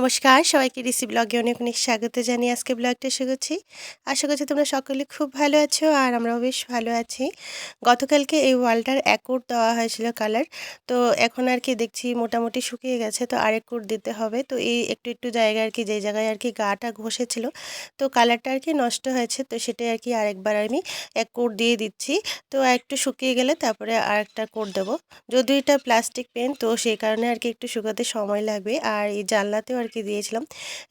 নমস্কার, সবাইকে রিসি ব্লগে অনেক অনেক স্বাগত জানিয়ে আজকে ব্লগটা শুরু আশা করছি তোমরা সকলে খুব ভালো আছো আর আমরাও বেশ ভালো আছি। গতকালকে এই ওয়ালটার এক কোট দেওয়া হয়েছিল কালার, তো এখন আর কি দেখছি মোটামুটি শুকিয়ে গেছে, তো আরেক কোট দিতে হবে। তো এই একটু একটু জায়গায় আর কি যেই জায়গায় আর কি গাটা ঘষেছিল, তো কালারটা আর কি নষ্ট হয়েছে, তো সেটাই আর কি আরেকবার আমি এক কোট দিয়ে দিচ্ছি। তো একটু শুকিয়ে গেলে তারপরে আরেকটা কোট দেবো। যদিও এটা প্লাস্টিক পেন, তো সেই কারণে আর কি একটু শুকাতে সময় লাগবে। আর এই জানলাতেও আর কি দিয়েছিলাম।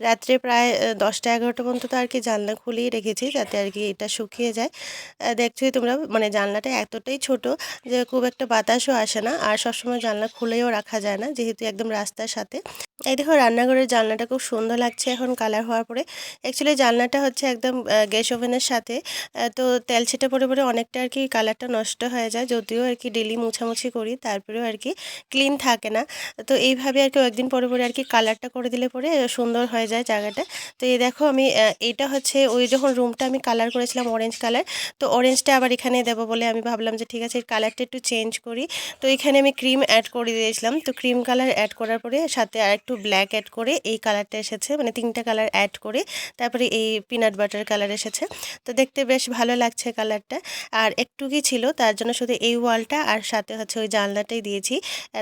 রাত্রে প্রায় দশটা এগারোটা পর্যন্ত তো আর কি জানলা খুলেই রেখেছি যাতে আর কি এটা শুকিয়ে যায়। দেখছ তোমরা মানে জানলাটা এতটাই ছোট যে খুব একটা বাতাসও আসে না আর সবসময় জানলা খুলেও রাখা যায় না যেহেতু একদম রাস্তার সাথে। এই দেখো রান্নাঘরের জানলাটা খুব সুন্দর লাগছে এখন কালার হওয়ার পরে। অ্যাকচুয়ালি জানলাটা হচ্ছে একদম গ্যাস ওভেনের সাথে। তো তেল ছিটে পরে পরে অনেকটা আর কি কালারটা নষ্ট হয়ে যায় যদিও আর কি ডেলি মুছামুছি করি তারপরেও আর কি ক্লিন থাকে না। তো এইভাবে আর কি একদিন পরে পরে আর কি কালারটা করে দিলে পরে সুন্দর হয়ে যায় জায়গাটা। তো এই দেখো আমি এইটা হচ্ছে ওই যখন রুমটা আমি কালার করেছিলাম অরেঞ্জ কালার তো অরেঞ্জটা আবার এখানে দেবো বলে আমি ভাবলাম যে ঠিক আছে কালারটা একটু চেঞ্জ করি। তো এখানে আমি ক্রিম অ্যাড করে দিয়েছিলাম। তো ক্রিম কালার অ্যাড করার পরে সাথে আর একটু ব্ল্যাক অ্যাড করে এই কালারটা এসেছে মানে তিনটা কালার অ্যাড করে তারপরে এই পিনাট বাটার কালার এসেছে। তো দেখতে বেশ ভালো লাগছে কালারটা আর একটু কি ছিল, তার জন্য শুধু এই ওয়ালটা আর সাথে হচ্ছে ওই জানলাটাই দিয়েছি।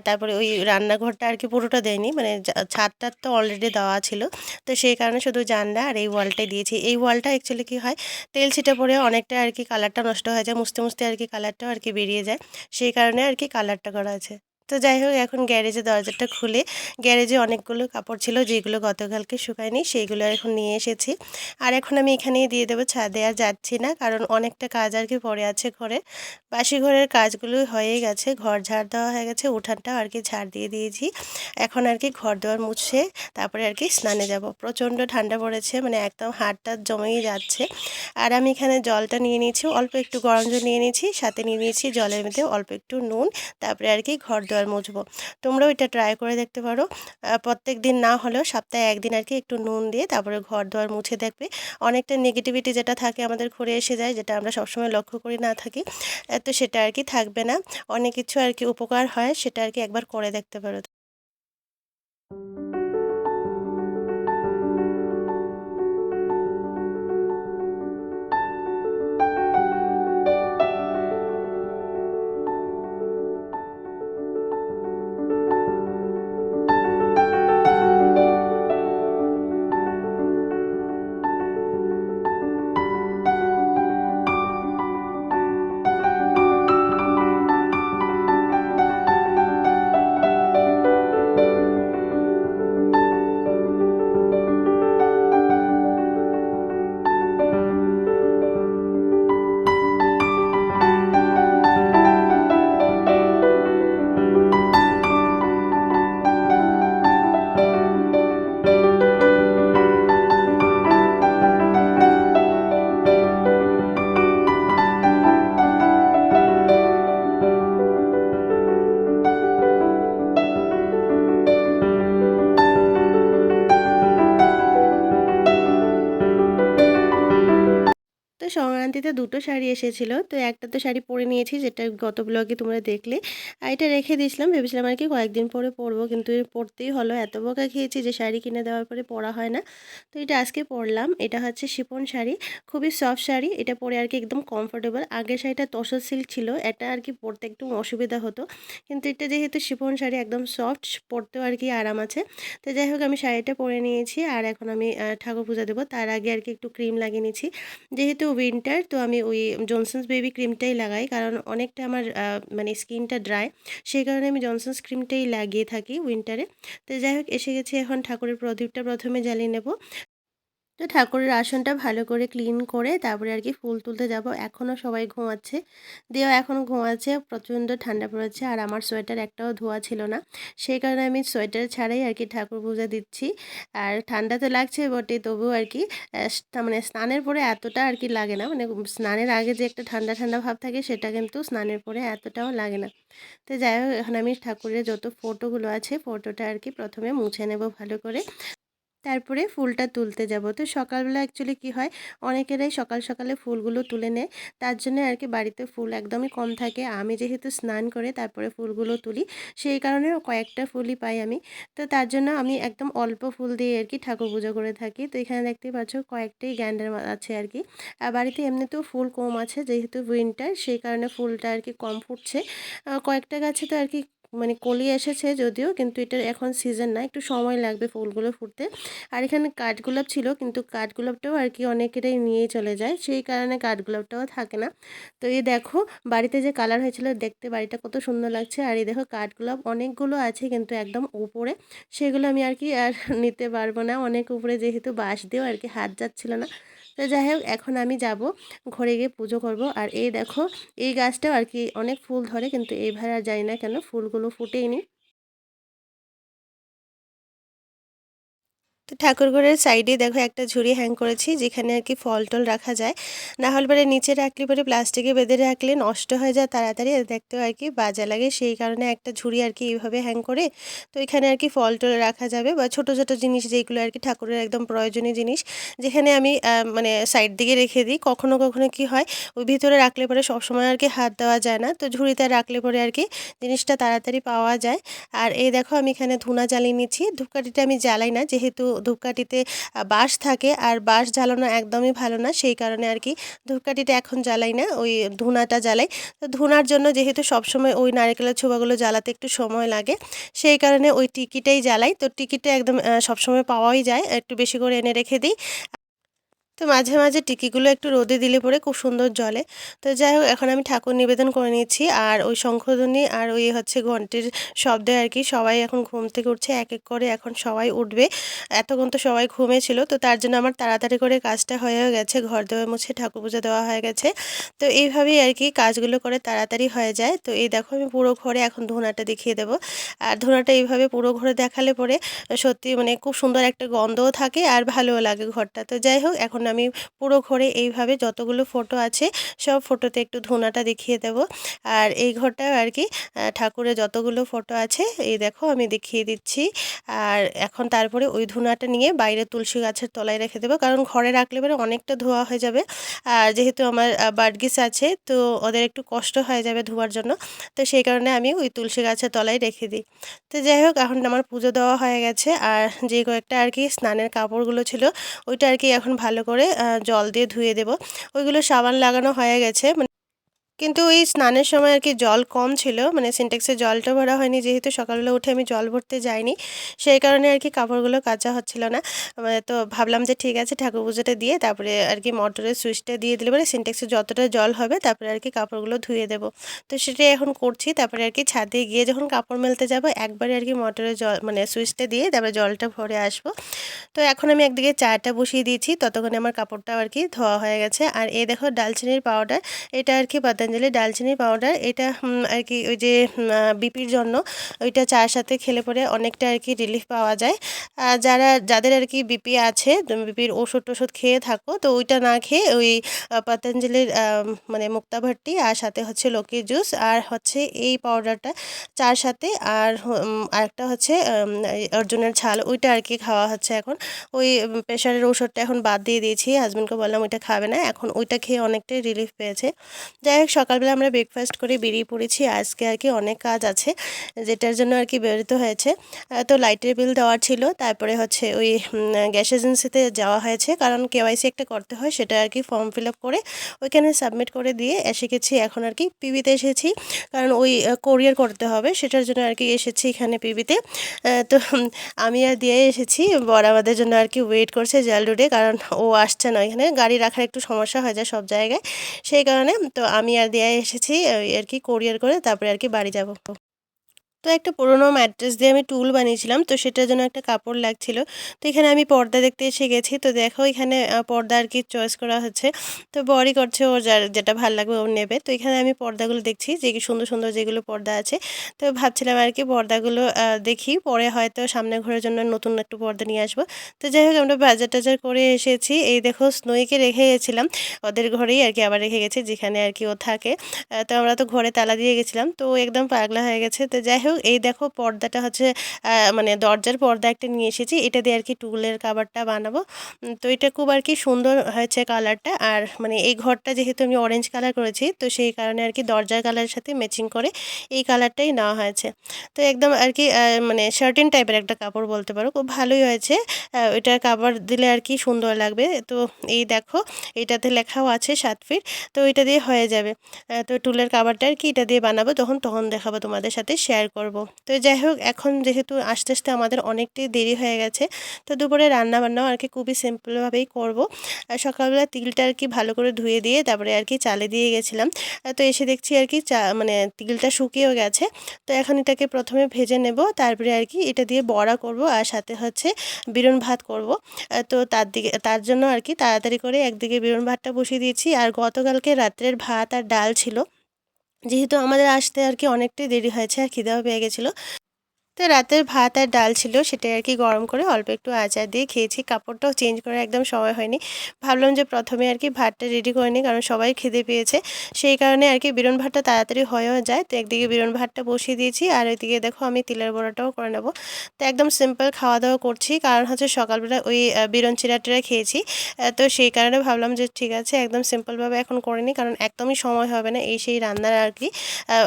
তারপরে ওই রান্নাঘরটা আর কি পুরোটা দেয়নি মানে ছাদটার তো অলরেডি দেওয়া ছিল। তো সেই কারণে শুধু জানলা আর এই ওয়ালটাই দিয়েছি। এই ওয়ালটা অ্যাকচুয়ালি কি হয়, তেল ছিটে পরে অনেকটা আর কি কালারটা নষ্ট হয়ে যায়, মুছতে মুছতে আর কি কালারটাও আর কি বেরিয়ে যায়। সেই কারণে আর কি কালারটা করা আছে। তো যাই হোক, এখন গ্যারেজে দরজাটা খুলে গ্যারেজে অনেকগুলো কাপড় ছিল, যেগুলো গতকালকে শুকায়নি, সেইগুলো এখন নিয়ে এসেছি। আর এখন আমি এখানেই দিয়ে দেবো, ছাদে আর যাচ্ছি না, কারণ অনেকটা কাজ আর কি পড়ে আছে ঘরে। বাসি ঘরের কাজগুলো হয়ে গেছে, ঘর ঝাড় দেওয়া হয়ে গেছে, উঠানটাও আর কি ঝাড় দিয়ে দিয়েছি। এখন আর কি ঘর দেওয়ার মুছে, তারপরে আর কি স্নানে যাব। প্রচণ্ড ঠান্ডা পড়েছে মানে একদম হাড়টা জমেই যাচ্ছে। আর আমি এখানে জলটা নিয়ে নিয়েছি, অল্প একটু গরম জল নিয়ে নিয়েছি, সাথে নিয়ে নিয়েছি জলের মধ্যে অল্প একটু নুন, তারপরে আর কি ঘর দেওয়ার মুছবো। তোমরাও এটা ট্রাই করে দেখতে পারো। প্রত্যেক দিন না হলেও সপ্তাহে একদিন আর কি একটু নুন দিয়ে তারপরে ঘর দোয়ার মুছে দেখবে। অনেকটা নেগেটিভিটি যেটা থাকে আমাদের ঘুরে এসে যায়, যেটা আমরা সবসময় লক্ষ্য করি না থাকি তো সেটা আর কি থাকবে না। অনেক কিছু আর কি উপকার হয়, সেটা আর কি একবার করে দেখতে পারো। সংক্রান্তিতে দুটো শাড়ি এসেছিল। তো একটা তো শাড়ি পরে নিয়েছি, যেটা গত ব্লগে তোমরা দেখলে। আর এটা রেখে দিয়েছিলাম, ভেবেছিলাম আর কি কয়েকদিন পরে পরবো, কিন্তু পরতেই হলো। এত বোকা খেয়েছি যে শাড়ি কিনে দেওয়ার পরে পরা হয় না। তো এটা আজকে পরলাম। এটা হচ্ছে শিপন শাড়ি, খুবই সফট শাড়ি। এটা পরে আর কি একদম কমফোর্টেবল আগের শাড়িটা তসর সিল্ক ছিল, এটা আর কি পরতে একটু অসুবিধা হতো। কিন্তু এটা যেহেতু শিপন শাড়ি, একদম সফট পরতেও আর কি আরাম আছে। তো যাই হোক, আমি শাড়িটা পরে নিয়েছি। আর এখন আমি ঠাকুর পূজা দেবো। তার আগে আর কি একটু ক্রিম লাগিয়ে নিয়েছি যেহেতু উইন্টার তো আমি ওই জনসন্স বেবি ক্রিমটাই লাগাই। কারণ অনেকটা আমার মানে স্কিনটা ড্রাই সেই কারণে আমি জনসন্স ক্রিমটাই লাগিয়ে থাকি উইন্টারে তো যাই হোক, এসে গেছি এখন ঠাকুরের প্রদীপটা প্রথমে জ্বালিয়ে নেব। তো ঠাকুরের আসনটা ভালো করে ক্লিন করে তারপরে আর কি ফুল তুলতে যাব। এখনও সবাই ঘুমাচ্ছে। দিয়েও এখনও ঘুমাচ্ছে, প্রচণ্ড ঠান্ডা পড়েছে আর আমার সোয়েটার একটাও ধোয়া ছিল না। সেই কারণে আমি সোয়েটার ছাড়াই আর কি ঠাকুর পূজা দিচ্ছি। আর ঠান্ডা তো লাগছে বটে, তবুও আর কি মানে স্নানের পরে এতটা আর কি লাগে না। মানে স্নানের আগে যে একটা ঠান্ডা ঠান্ডা ভাব থাকে সেটা কিন্তু স্নানের পরে এতটাও লাগে না। তো যাই হোক, এখন আমি ঠাকুরের যত ফটোগুলো আছে, ফটোটা আর কি প্রথমে মুছে নেব ভালো করে। তারপরে ফুলটা তুলতে যাব। তো সকালবেলা অ্যাকচুয়ালি কি হয়, অনেকেরাই সকাল সকালে ফুলগুলো তুলে নেয়। তার জন্য আর কি বাড়িতে ফুল একদমই কম থাকে। আমি যেহেতু স্নান করে তারপরে ফুলগুলো তুলি, সেই কারণে কয়েকটা ফুলই পাই আমি। তো তার জন্য আমি একদম অল্প ফুল দিয়ে আর কি ঠাকুর পুজো করে থাকি। তো এখানে দেখতে পাচ্ছ কয়েকটাই গ্যান্ডার আছে আর কি আর বাড়িতে এমনিতেও ফুল কম আছে যেহেতু উইন্টার সেই কারণে ফুলটা আর কি কম ফুটছে। কয়েকটা গাছে তো আর কি মানে কলি এসেছে যদিও, কিন্তু এটা এখন সিজন না একটু সময় লাগবে ফুলগুলো ফুটতে। আর এখানে কাঠগোলাপ ছিল, কিন্তু কাঠগোলাপটাও আর কি অনেকেরাই নিয়ে চলে যায়। সেই কারণে কাঠগোলাপটাও থাকে না। তো এই দেখো, বাড়িতে যে কালার হয়েছিল, দেখতে বাড়িটা কত সুন্দর লাগছে। আর এই দেখো কাঠগোলাপ অনেকগুলো আছে, কিন্তু একদম উপরে। সেগুলো আমি আর কি আর নিতে পারব না। অনেক উপরে যেহেতু বাঁশ দিয়েও আর কি হাত যাচ্ছিল না। তো যাই হোক, এখন আমি যাব ঘরে গিয়ে পুজো করব। আর এই দেখো, এই গাছটাও আর কি অনেক ফুল ধরে, কিন্তু এইভাবে আর যাই না কেন ফুলগুলো ফুটেই তো ঠাকুরঘরের সাইডে দেখো একটা ঝুড়ি হ্যাং করেছি, যেখানে আর কি ফল টল রাখা যায়। না হলে পরে নিচে রাখলে পরে প্লাস্টিকে বেঁধে রাখলে নষ্ট হয়ে যায় তাড়াতাড়ি দেখতেও আর কি বাজা লাগে। সেই কারণে একটা ঝুড়ি আর কি এইভাবে হ্যাং করে, তো এখানে আর কি ফল টল রাখা যাবে বা ছোট ছোট জিনিস যেগুলো আর কি ঠাকুরের একদম প্রয়োজনীয় জিনিস, যেখানে আমি মানে সাইড দিকে রেখে দিই। কখনো কখনো কি হয়, ওই ভিতরে রাখলে পরে সবসময় আর কি হাত দেওয়া যায় না, তো ঝুড়িতে রাখলে পরে আর কি জিনিসটা তাড়াতাড়ি পাওয়া যায়। আর এই দেখো আমি এখানে ধুনা জ্বালিয়ে নিচ্ছি। ধূপকাঠিটা আমি জ্বালাই না, যেহেতু ধূপকাঠিতে বাঁশ থাকে আর বাঁশ জ্বালানো একদমই ভালো না। সেই কারণে আর কি ধূপকাঠিটা এখন জ্বালাই না, ওই ধুনাটা জ্বালাই। তো ধুনার জন্য যেহেতু সবসময় ওই নারকেলের ছোবাগুলো জ্বালাতে একটু সময় লাগে, সেই কারণে ওই টিকিটাই জ্বালাই। তো টিকিটটা একদম সবসময় পাওয়াই যায়। একটু বেশি করে এনে রেখে দিই। তো মাঝে মাঝে টিকিগুলো একটু রোদে দিলে পরে খুব সুন্দর জলে তো যাই হোক, এখন আমি ঠাকুর নিবেদন করে নিয়েছি আর ওই শঙ্খধ্বনি আর ওই হচ্ছে ঘন্টির শব্দে আর কি সবাই এখন ঘুম থেকে উঠছে, এক এক করে এখন সবাই উঠবে। এতক্ষণ তো সবাই ঘুমেছিল তো তার জন্য আমার তাড়াতাড়ি করে কাজটা হয়ে গেছে, ঘর দেওয়া মুছে ঠাকুর পুজো দেওয়া হয়ে গেছে। তো এইভাবেই আর কি কাজগুলো করে তাড়াতাড়ি হয়ে যায়। তো এই দেখো আমি পুরো ঘরে এখন ধুনাটা দেখিয়ে দেবো। আর ধুনাটা এইভাবে পুরো ঘরে দেখালে পরে সত্যি মানে খুব সুন্দর একটা গন্ধও থাকে আর ভালোও লাগে ঘরটা। তো যাই হোক, এখন আমি পুরো ঘরে এইভাবে যতগুলো ফটো আছে, সব ফটোতে একটু ধুনাটা দেখিয়ে দেব। আর এই ঘরটা আর কি ঠাকুরের যতগুলো ফটো আছে, এই দেখো আমি দেখিয়ে দিচ্ছি। আর এখন তারপরে ওই ধুনাটা নিয়ে বাইরে তুলসী গাছের তলায় রেখে দেবো, কারণ ঘরে রাখলে পরে অনেকটা ধোয়া হয়ে যাবে। আর যেহেতু আমার বার্ডগিস আছে, তো ওদের একটু কষ্ট হয়ে যাবে ধোয়ার জন্য, তো সেই কারণে আমি ওই তুলসী গাছের তলায় রেখে দিই। তো যাই হোক, এখন আমার পুজো দেওয়া হয়ে গেছে। আর যে কয়েকটা আর কি স্নানের কাপড়গুলো ছিল, ওইটা আর কি এখন ভালো করে জল দিয়ে ধুয়ে দেব। ওইগুলো সাবান লাগানো হয়ে গেছে। মানে কিন্তু ওই স্নানের সময় আর কি জল কম ছিল মানে সিনটেক্সে জলটা ভরা হয়নি, যেহেতু সকালবেলা উঠে আমি জল ভরতে যাইনি, সেই কারণে আর কি কাপড়গুলো কাচা হচ্ছিল না। মানে তো ভাবলাম যে ঠিক আছে, ঠাকুর পুজোটা দিয়ে তারপরে আর কি মোটরের সুইচটা দিয়ে দিলে পরে সিনটেক্সে যতটা জল হবে তারপরে আর কি কাপড়গুলো ধুয়ে দেব। তো সেটাই এখন করছি, তারপরে আর কি ছাদে গিয়ে যখন কাপড় মেলতে যাব, একবারে আর কি মোটরের জল মানে সুইচটা দিয়ে তারপরে জলটা ভরে আসব। তো এখন আমি একদিকে চাটা বসিয়ে দিয়েছি, ততক্ষণে আমার কাপড়টাও আর কি ধোয়া হয়ে গেছে। আর এই দেখো ডালচিনির পাউডার এটা আর কি পতঞ্জলি ডালচিনি পাউডার, এটা আর কি ওই যে বিপির জন্য, ওইটা চার সাথে খেলে পরে অনেকটা আর কি রিলিফ পাওয়া যায়। যারা, যাদের আর কি বিপি আছে বিপির ওষুধ টষুধ খেয়ে থাকো, তো ওইটা না খেয়ে ওই পতঞ্জলির মানে মুক্তাভট্টি আর সাথে হচ্ছে লক্ষ্মীর জুস আর হচ্ছে এই পাউডারটা চার সাথে আর আরেকটা হচ্ছে অর্জুনের ছাল, ওইটা আর কি খাওয়া হচ্ছে এখন। ওই প্রেশারের ওষুধটা এখন বাদ দিয়ে দিয়েছি হাজব্যান্ডকে বললাম ওইটা খাবে না, এখন ওইটা খেয়ে অনেকটাই রিলিফ পেয়েছে। যাই হোক সকালবেলা আমরা ব্রেকফাস্ট করে বেরিয়ে পড়েছি। আজকে আর কি অনেক কাজ আছে, যেটার জন্য আর কি বেরোতে হয়েছে। তো লাইটের বিল দেওয়ার ছিল, তারপরে হচ্ছে ওই গ্যাস এজেন্সিতে যাওয়া হয়েছে। কারণ কেওয়াইসি একটা করতে হয়, সেটা আর কি ফর্ম ফিল আপ করে ওইখানে সাবমিট করে দিয়ে এসে গেছি। এখন আর কি পিবিতে এসেছি। কারণ ওই কোরিয়ার করতে হবে, সেটার জন্য আর কি এসেছি এখানে পিবিতে তো। আমি আর দিয়ে এসেছি। বর আমাদের জন্য আর কি ওয়েট করছে জাল রোডে কারণ ও আসছে না। এখানে গাড়ি রাখার একটু সমস্যা হয়ে যায় সব জায়গায়। সেই কারণে তো আমি আর দিয়ে এসেছি আর কি কোরিয়ার করে তারপরে আর কি বাড়ি যাব। তো একটা পুরোনো ম্যাট্রেস দিয়ে আমি টুল বানিয়েছিলাম, তো সেটার জন্য একটা কাপড় লাগছিল। তো এখানে আমি পর্দা দেখতে এসে গেছি, তো দেখো এখানে পর্দা আর কি চয়েস করা হচ্ছে। তো বড়ি করছে ও যার, যেটা ভালো লাগবে ও নেবে। তো এখানে আমি পর্দাগুলো দেখছি, যে কি সুন্দর সুন্দর যেগুলো পর্দা আছে। তো ভাবছিলাম আর কি পর্দাগুলো দেখি, পরে হয়তো সামনে ঘরের জন্য নতুন একটু পর্দা নিয়ে আসব। তো যাই হোক, আমরা বাজার টাজার করে এসেছি। এই দেখো স্নোইকে রেখে গেছিলাম, ওদের ঘরেই আর কি আবার রেখে গেছি, যেখানে আর কি ও থাকে। তো আমরা তো ঘরে তালা দিয়ে গেছিলাম, তো একদম পাগলা হয়ে গেছে। তো যাই হোক এই দেখো পর্দাটা হচ্ছে মানে দরজার পর্দা একটা নিয়ে এসেছি। এটা দিয়ে আর কি টুলের কাবারটা বানাবো। তো এটা খুব আর কি সুন্দর হয়েছে কালারটা। আর মানে এই ঘরটা যেহেতু আমি অরেঞ্জ কালার করেছি, তো সেই কারণে আর কি দরজার কালারের সাথে ম্যাচিং করে এই কালারটাই নেওয়া হয়েছে। তো একদম আর কি মানে শার্টিন টাইপের একটা কাপড় বলতে পারো। খুব ভালোই হয়েছে। এটা কাবার দিলে আর কি সুন্দর লাগবে। তো এই দেখো, এটাতে লেখাও আছে সাত ফিট তো এটা দিয়ে হয়ে যাবে। তো টুলের কাবারটা আর কি এটা দিয়ে বানাবো। তখন তখন দেখাবো তোমাদের সাথে শেয়ার করব। তো যাই হোক এখন যেহেতু আস্তে আস্তে আমাদের অনেকটাই দেরি হয়ে গেছে, তো দুপুরে রান্না বান্নাও আর কি খুবই সিম্পলভাবেই করব। আর সকালবেলা তিলটা আর কি ভালো করে ধুয়ে দিয়ে তারপরে আর কি চালে দিয়ে গেছিলাম। তো এসে দেখছি আর কি চা মানে তিলটা শুকিয়েও গেছে। তো এখন এটাকে প্রথমে ভেজে নেব, তারপরে আর কি এটা দিয়ে বড়া করব আর সাথে হচ্ছে বিরন ভাত করব। তো তার দিকে তার জন্য আর কি তাড়াতাড়ি করে একদিকে বিরন ভাতটা বসিয়ে দিয়েছি। আর গতকালকে রাত্রের ভাত আর ডাল ছিল। যেহেতু আমাদের আসতে আর কি অনেকটাই দেরি হয়েছে আর খিদেও পেয়ে গেছিল। তো রাতের ভাত আর ডাল ছিল, সেটাই আর কি গরম করে অল্প একটু আচার দিয়ে খেয়েছি। কাপড়টাও চেঞ্জ করে একদম সময় হয়নি। ভাবলাম যে প্রথমে আর কি ভাতটা রেডি করে নিই, কারণ সবাই খেতে পেয়েছে। সেই কারণে আর কি বিরন ভাতটা তাড়াতাড়ি হয়েও যায়। তো একদিকে বিরন ভাতটা বসিয়ে দিয়েছি, আর ওইদিকে দেখো আমি তিলের বড়াটাও করে নেব। তো একদম সিম্পল খাওয়া দাওয়া করছি, কারণ হচ্ছে সকালবেলা ওই বিরন চিরা টিরা খেয়েছি। তো সেই কারণে ভাবলাম যে ঠিক আছে, একদম সিম্পলভাবে এখন করে নিই, কারণ একদমই সময় হবে না এই সেই রান্নার আর কি।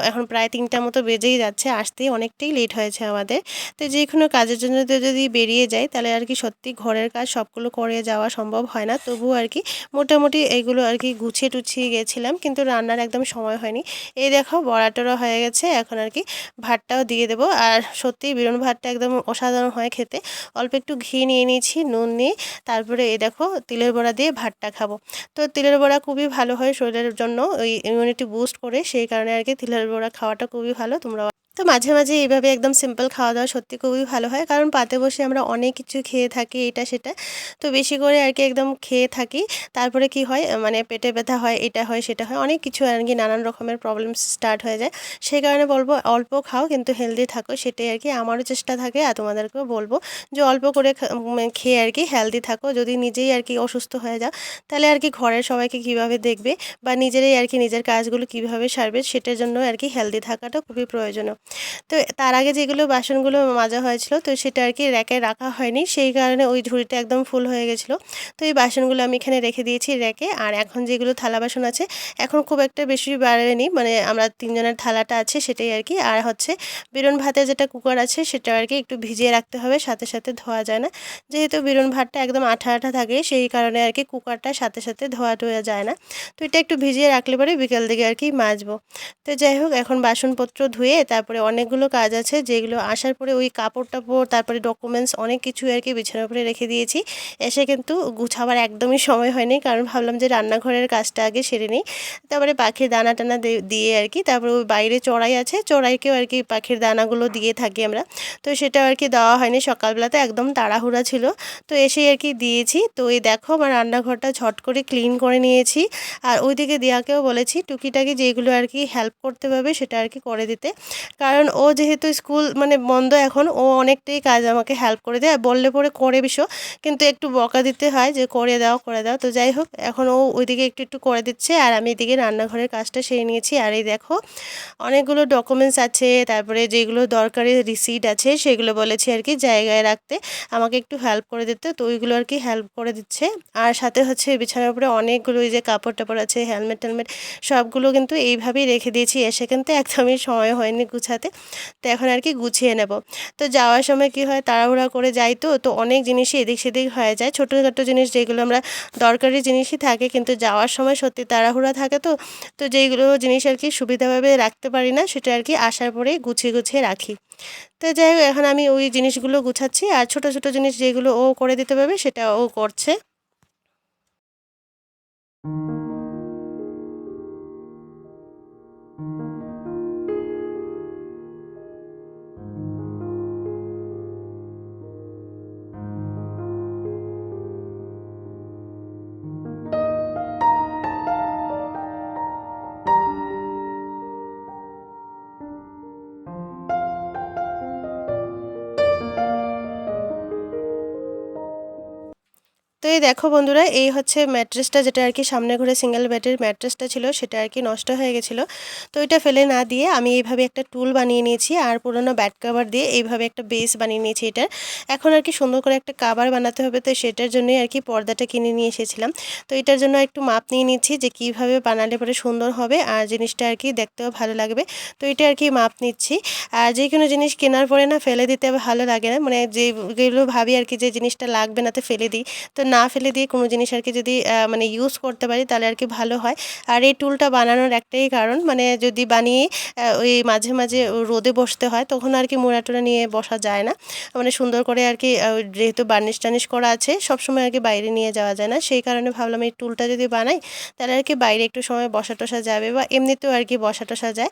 এখন প্রায় তিনটার মতো বেজেই যাচ্ছে, আসতেই অনেকটাই লেট হয়েছে আমার। আমাদের তো যে কোনো কাজের জন্য যদি বেরিয়ে যাই, তাহলে আর কি সত্যি ঘরের কাজ সবগুলো করে যাওয়া সম্ভব হয় না। তবুও আর কি মোটামুটি এগুলো আর কি গুছিয়ে টুছিয়ে গেছিলাম, কিন্তু রান্নার একদম সময় হয়নি। এই দেখো বড়াটরা হয়ে গেছে, এখন আর কি ভাতটাও দিয়ে দেবো। আর সত্যি বিরন ভাতটা একদম অসাধারণ হয় খেতে। অল্প একটু ঘি নিয়ে নিয়েছি, নুন নিয়ে, তারপরে এই দেখো তিলের বড়া দিয়ে ভাতটা খাব। তো তিলের বড়া খুবই ভালো হয় শরীরের জন্য, ওই ইমিউনিটি বুস্ট করে, সেই কারণে আর কি তিলের বড়া খাওয়াটা খুবই ভালো তোমরা তো মাঝে মাঝে এইভাবে একদম সিম্পল খাওয়া দাওয়া সত্যি খুবই ভালো হয়। কারণ পাতে বসে আমরা অনেক কিছু খেয়ে থাকি এটা সেটা। তো বেশি করে আর কি একদম খেয়ে থাকি। তারপরে কি হয় মানে পেটে ব্যথা হয়, এটা হয়, সেটা হয়, অনেক কিছু আর কি নানান রকমের প্রবলেম স্টার্ট হয়ে যায়। সেই কারণে বলব অল্প খাও, কিন্তু হেলদি থাকো, সেটাই আর কি আমারও চেষ্টা থাকে আর তোমাদেরকেও বলব যে অল্প করে খেয়ে আর কি হেলদি থাকো। যদি নিজেই আর কি অসুস্থ হয়ে যাও, তাহলে আর কি ঘরের সবাইকে কীভাবে দেখবে বা নিজেরাই আর কি নিজের কাজগুলো কীভাবে সারবে, সেটার জন্য আর কি হেলদি থাকাটা খুবই প্রয়োজনীয়। তো তার আগে যেগুলো বাসনগুলো মাজা হয়েছিল, তো সেটা আর কি র্যাকে রাখা হয়নি। সেই কারণে ওই ঝুড়িটা একদম ফুল হয়ে গেছিল। তো এই বাসনগুলো আমি এখানে রেখে দিয়েছি র্যাকে। আর এখন যেগুলো থালা বাসন আছে, এখন খুব একটা বেশি বাড়েনি। মানে আমরা তিনজনের থালাটা আছে সেটাই আর কি। আর হচ্ছে বিরন ভাতে যেটা কুকার আছে সেটা আর কি একটু ভিজিয়ে রাখতে হবে, সাথে সাথে ধোয়া যায় না। যেহেতু বিরন ভাতটা একদম আঠা আঠা থাকে, সেই কারণে আর কি কুকারটা সাথে সাথে ধোয়া ধোয়া যায় না। তো এটা একটু ভিজিয়ে রাখলে পরে বিকেল দিকে আর কি মাজবো। তো যাই হোক, এখন বাসনপত্র ধুয়ে তারপরে অনেকগুলো কাজ আছে, যেগুলো আসার পরে ওই কাপড় টাপড় তারপরে ডকুমেন্টস অনেক কিছু আর কি বিছানার উপরে রেখে দিয়েছি। এসে কিন্তু গুছাবার একদমই সময় হয়নি, কারণ ভাবলাম যে রান্নাঘরের কাজটা আগে সেরে নিই। তারপরে পাখির দানা টানা দিয়ে আর কি, তারপরে ওই বাইরে চড়াই আছে, চড়াইকেও আর কি পাখির দানাগুলো দিয়ে থাকি আমরা। তো সেটা আর কি দেওয়া হয়নি, সকালবেলাতে একদম তাড়াহুড়া ছিল। তো এসেই আর কি দিয়েছি, তো এই দেখো আমার রান্নাঘরটা ঝট করে ক্লিন করে নিয়েছি। আর ওইদিকে দিয়াকেও বলেছি, টুকিটাকি যেগুলো আর কি হেল্প করতে পারবে সেটা আর কি করে দিতে। কারণ ও যেহেতু স্কুল মানে বন্ধ এখন, ও অনেকটাই কাজ আমাকে হেল্প করে দেয়। বললে পরে করে বিষো কিন্তু একটু বকা দিতে হয় যে করে দাও করে দাও। তো যাই হোক, এখন ও ওইদিকে একটু একটু করে দিচ্ছে। আর আমি এদিকে রান্নাঘরের কাজটা সেরে নিয়েছি। আর এই দেখো, অনেকগুলো ডকুমেন্টস আছে, তারপরে যেগুলো দরকারি রিসিট আছে, সেগুলো বলেছি আর কি জায়গায় রাখতে। আমাকে একটু হেল্প করে দিতে, তো ওইগুলো আর কি হেল্প করে দিচ্ছে। আর সাথে হচ্ছে বিছানার উপরে অনেকগুলো যে কাপড় টাপড় আছে হেলমেট টেলমেট সবগুলো কিন্তু এইভাবেই রেখে দিয়েছি। এসে কিন্তু একদমই সময় হয়নি গুছাতে তো এখন আর কি গুছিয়ে নেব। তো যাওয়ার সময় কি হয়, তাড়াহুড়া করে যাই তো তো অনেক জিনিসই এদিক সেদিক হয়ে যায়। ছোটোখাটো জিনিস যেগুলো আমরা দরকারি জিনিসই থাকে, কিন্তু যাওয়ার সময় সত্যি তাড়াহুড়া থাকে তো তো যেইগুলো জিনিস আর কি সুবিধাভাবে রাখতে পারি না, সেটা আর কি আসার পরেই গুছিয়ে গুছিয়ে রাখি। তো যাই হোক, এখন আমি ওই জিনিসগুলো গুছাচ্ছি, আর ছোট ছোট জিনিস যেগুলো ও করে দিতে পারবে, সেটা ও করছে। এই দেখো বন্ধুরা, এই হচ্ছে ম্যাট্রেসটা যেটা আর কি সামনে ঘুরে সিঙ্গেল বেডের ম্যাট্রেসটা ছিল, সেটা আর কি নষ্ট হয়ে গেছিল। তো এটা ফেলে না দিয়ে আমি এইভাবে একটা টুল বানিয়ে নিয়েছি আর পুরোনো ব্যাট কাভার দিয়ে এইভাবে একটা বেস বানিয়ে নিয়েছি এটার। এখন আর কি সুন্দর করে একটা কাভার বানাতে হবে, তো সেটার জন্যই আর কি পর্দাটা কিনে নিয়ে এসেছিলাম। তো এটার জন্য একটু মাপ নিয়ে নিচ্ছি যে কীভাবে বানালে পরে সুন্দর হবে আর জিনিসটা আর কি দেখতেও ভালো লাগবে। তো এটা আর কি মাপ নিচ্ছি। আর যে কোনো জিনিস কেনার পরে না ফেলে দিতে ভালো লাগে না মানে যেগুলো ভাবি আর কি যে জিনিসটা লাগবে না তো ফেলে দিই। তো না ফেলে দিয়ে কোনো জিনিস আর কি যদি মানে ইউজ করতে পারি, তাহলে আর কি ভালো হয়। আর এই টুলটা বানানোর একটাই কারণ মানে যদি বানিয়ে ওই মাঝে মাঝে রোদে বসতে হয়, তখন আর কি মোড়া টোড়া নিয়ে বসা যায় না। মানে সুন্দর করে আর কি যেহেতু বার্নিশ টার্নিশ করা আছে, সবসময় আর কি বাইরে নিয়ে যাওয়া যায় না। সেই কারণে ভাবলাম এই টুলটা যদি বানাই, তাহলে আর কি বাইরে একটু সময় বসা টসা যাবে বা এমনিতেও আর কি বসা টসা যায়।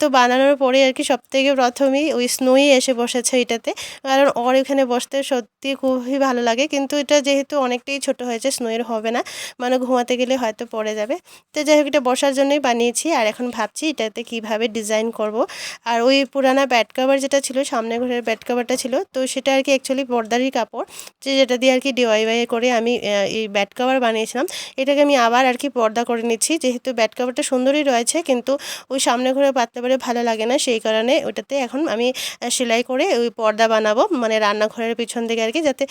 তো বানানোর পরে আর কি সব থেকে প্রথমেই ওই স্নোই এসে বসেছে এটাতে কারণ ওর এখানে বসতে সত্যি খুবই ভালো লাগে, কিন্তু এটা যেহেতু অনেক অনেকটাই ছোট হয়েছে স্নোয়ের হবে না। মানে ঘুমাতে গেলে হয়তো পড়ে যাবে। তো যাই হোক, এটা বসার জন্যই বানিয়েছি। আর এখন ভাবছি এটাতে কীভাবে ডিজাইন করব। আর ওই পুরানা ব্যাট কাভার যেটা ছিল, সামনে ঘরের ব্যাট কাভারটা ছিল, তো সেটা আর কি অ্যাকচুয়ালি পর্দারই কাপড়। যে যেটা দিয়ে আর কি ডিওয়াইওয়াই করে আমি এই ব্যাট কাভার বানিয়েছিলাম। এটাকে আমি আবার আর কি পর্দা করে নিচ্ছি। যেহেতু ব্যাট কাভারটা সুন্দরই রয়েছে, কিন্তু ওই সামনে ঘরে পাততে পারে ভালো লাগে না। সেই কারণে ওটাতে এখন আমি সেলাই করে ওই পর্দা বানাবো। মানে রান্নাঘরের পিছন দিকে আর কি, যাতে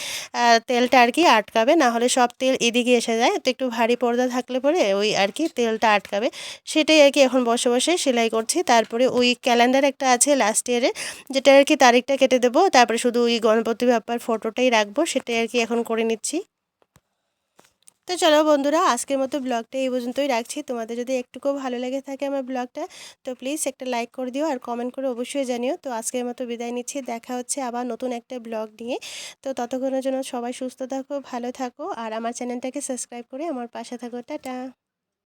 তেলটা আর কি আটকাবে না হলে সব তেল এদিকে এসে যায়। তো একটু ভারী পর্দা থাকলে পরে ওই আর কি তেলটা আটকাবে। সেটাই আর কি এখন বসে বসে সেলাই করছি। তারপরে ওই ক্যালেন্ডার একটা আছে লাস্ট ইয়ারে যেটা আর কি তারিখটা কেটে দেবো। তারপরে শুধু ওই গণপতি বাপ্পার ফটোটাই রাখব। সেটাই আর কি এখন করে নিচ্ছি। তো চলো বন্ধুরা, আজকের মতো ব্লগটা এই পর্যন্তই রাখছি। তোমাদের যদি একটুকু ভালো লেগে থাকে আমার ব্লগটা, তো প্লিজ একটা লাইক করে দিও আর কমেন্ট করে অবশ্যই জানিও। তো আজকের মতো বিদায় নিচ্ছি, দেখা হচ্ছে আবার নতুন একটা ব্লগ নিয়ে। তো ততক্ষণের জন্য সবাই সুস্থ থাকো, ভালো থাকো আর আমার চ্যানেলটাকে সাবস্ক্রাইব করে আমার পাশে থাকো। টাটা!